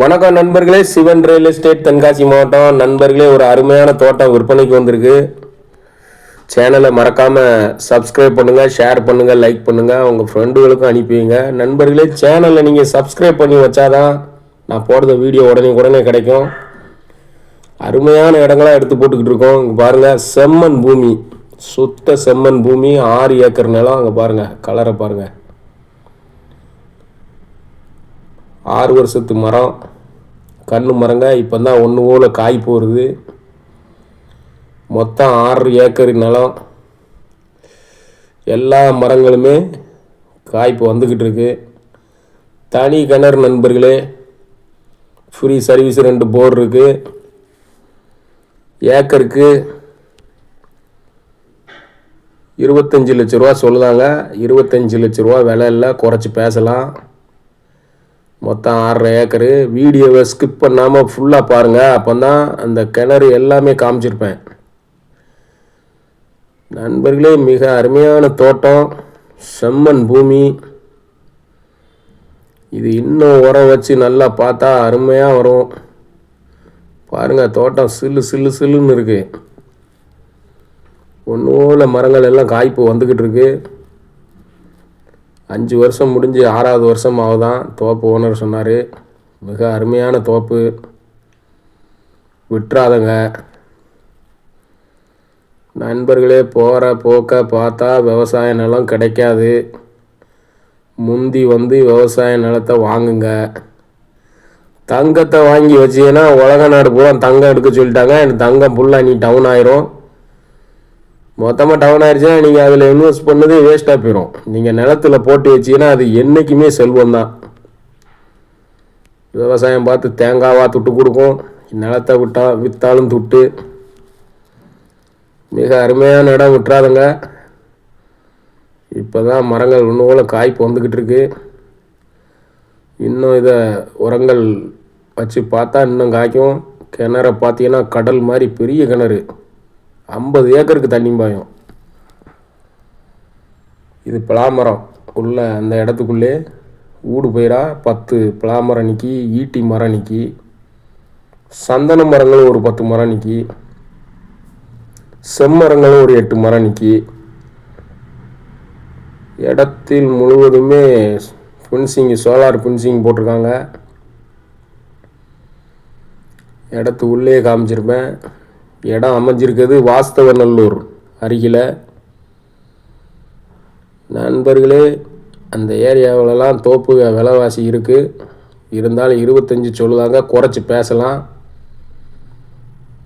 வணக்கம் நண்பர்களே Sivan real estate Tenkasi மாவட்டம். நண்பர்களே ஒரு அருமையான தோட்டம் விற்பனைக்கு வந்திருக்கு. சேனலை மறக்காம சப்ஸ்கிரைப் பண்ணுங்கள் ஷேர் பண்ணுங்கள் லைக் பண்ணுங்கள் உங்கள் ஃப்ரெண்டுகளுக்கும் அனுப்பிவிங்க நண்பர்களே சேனலை நீங்கள் சப்ஸ்கிரைப் பண்ணி வச்சாதான் நான் போடுற வீடியோ உடனே உடனே கிடைக்கும். அருமையான இடங்களா எடுத்து போட்டுக்கிட்டு இருக்கோம். பாருங்கள் செம்மன் செம்மண் பூமி. சுத்த செம்மண் பூமி ஆறு ஏக்கர் நிலம் அங்கே பாருங்கள் கலரை பாருங்கள் ஆறு வருஷத்து மரம் கன்று மரங்க இப்போ தான் ஒன்று போல் காய் போகிறது மொத்தம் ஆறு ஏக்கர் நிலம். எல்லா மரங்களுமே காய்ப்பு வந்துக்கிட்டு இருக்கு. தனி கிணறு நண்பர்களே ஃப்ரீ சர்வீஸ் ரெண்டு போர் இருக்கு. ஏக்கருக்கு இருபத்தஞ்சி லட்ச ரூபா சொல்லுதாங்க. இருபத்தஞ்சி லட்ச ரூபா விலை இல்லை குறைச்சி பேசலாம். மொத்தம் ஆறரை ஏக்கரு. வீடியோவை ஸ்கிப் பண்ணாமல் ஃபுல்லாக பாருங்கள் அப்போ தான் அந்த கிணறு எல்லாமே காமிச்சிருப்பேன். நண்பர்களே மிக அருமையான தோட்டம். செம்மண் பூமி. இது இன்னும் உரம் வச்சு நல்லா பார்த்தா அருமையாக வரும். பாருங்கள் தோட்டம் சில்லு சில்லு சில்லுன்னு இருக்குது ஒன்றும் மரங்கள் எல்லாம் காய்ப்பு வந்துக்கிட்டு இருக்குது அஞ்சு வருஷம் முடிஞ்சு ஆறாவது வருஷம் ஆகுதான். தோப்பு ஓனர் சொன்னார் மிக அருமையான தோப்பு. விட்டுறாதங்க நண்பர்களே போகிற போக்க பார்த்தா விவசாய நிலம் கிடைக்காது. முந்தி வந்து விவசாய நிலத்தை வாங்குங்க. தங்கத்தை வாங்கி வச்சீங்கன்னா உலக நாடு பூரா தங்கம் எடுக்க சொல்லிட்டாங்க. எனக்கு தங்கம் ஃபுல்லாக நீ டவுன் ஆயிரும். மொத்தமாக டவுன் ஆயிடுச்சுன்னா நீங்கள் அதில் இன்வெஸ்ட் பண்ணதே வேஸ்ட்டாக போயிடும் நீங்கள் நிலத்துல போட்டு வச்சிங்கன்னா அது என்றைக்குமே செல்வம் தான். விவசாயம் பார்த்து தேங்காவாக துட்டு கொடுக்கும். நிலத்தை விட்டா விற்றாலும் துட்டு. மிக அருமையான இடம் விட்டுறாதுங்க. இப்போ தான் மரங்கள் ஒன்று காய்ப்பு வந்துக்கிட்டு இருக்கு. இன்னும் இதை உரங்கள் வச்சு பார்த்தா இன்னும் காய்க்கும். கிணற பார்த்தீங்கன்னா கடல் மாதிரி பெரிய கிணறு. ஐம்பது ஏக்கருக்கு தண்ணி பாயும். இது பலாமரம் உள்ள அந்த இடத்துக்குள்ளே ஊடு பயிரா பத்து பலாமரம் நிற்கி ஈட்டி மரம் நிற்கி சந்தன மரங்களும் ஒரு பத்து மரம் நிற்கி செம்மரங்களும் ஒரு எட்டு மரம் நிற்கி இடத்தில் முழுவதுமே ஃபென்சிங் சோலார் ஃபென்சிங் போட்டிருக்காங்க. இடத்து உள்ளே காமிச்சிருப்பேன். இடம் அமைஞ்சிருக்கிறது வாஸ்தவநல்லூர் அருகில். நண்பர்களே அந்த ஏரியாவிலலாம் தோப்பு விலைவாசி இருக்குது இருந்தாலும் இருபத்தஞ்சி சொல்லுதாங்க குறைச்சி பேசலாம்.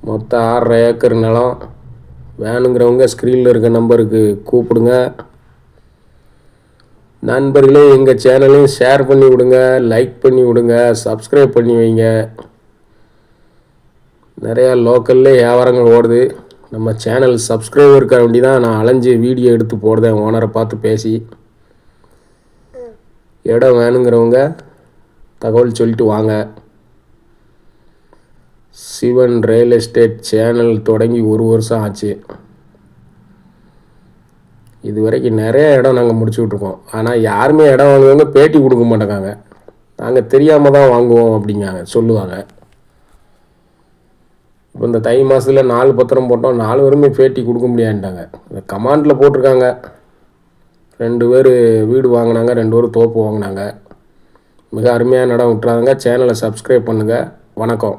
மொத்தம் ஆறரை ஏக்கர் நிலம். வேணுங்கிறவங்க ஸ்க்ரீனில் இருக்க நம்பருக்கு கூப்பிடுங்க. நண்பர்களே எங்கள் சேனலையும் ஷேர் பண்ணி விடுங்க லைக் பண்ணி விடுங்க சப்ஸ்கிரைப் பண்ணி வைங்க. நிறையா லோக்கல்லே வியாபாரங்கள் ஓடுது. நம்ம சேனல் சப்ஸ்கிரைபருக்காக வேண்டி தான் நான் அலைஞ்சு வீடியோ எடுத்து போடுறேன் ஓனரை பார்த்து பேசி. இடம் வேணுங்கிறவங்க தகவல் சொல்லிட்டு வாங்க. சிவன் ரியல் எஸ்டேட் சேனல் தொடங்கி ஒரு வருஷம் ஆச்சு. இது வரைக்கும் நிறைய இடம் நாங்கள் முடிச்சுக்கிட்ருக்கோம் ஆனால் யாருமே இடம் வாங்குறவங்க பேட்டி கொடுக்க மாட்டேங்காங்க. நாங்கள் தெரியாமல் தான் வாங்குவோம் அப்படிங்காங்க சொல்லுவாங்க. இப்போ இந்த தை மாதத்தில் நாலு பத்திரம் போட்டோம் நாலு பேருமே பேட்டி கொடுக்க முடியாண்டாங்க இந்த கமாண்டில் போட்டிருக்காங்க. ரெண்டு பேர் வீடு வாங்கினாங்க ரெண்டு பேர் தோப்பு வாங்கினாங்க. மிக அருமையான இடம் விட்டுறாங்க. சேனலை சப்ஸ்கிரைப் பண்ணுங்கள் வணக்கம்.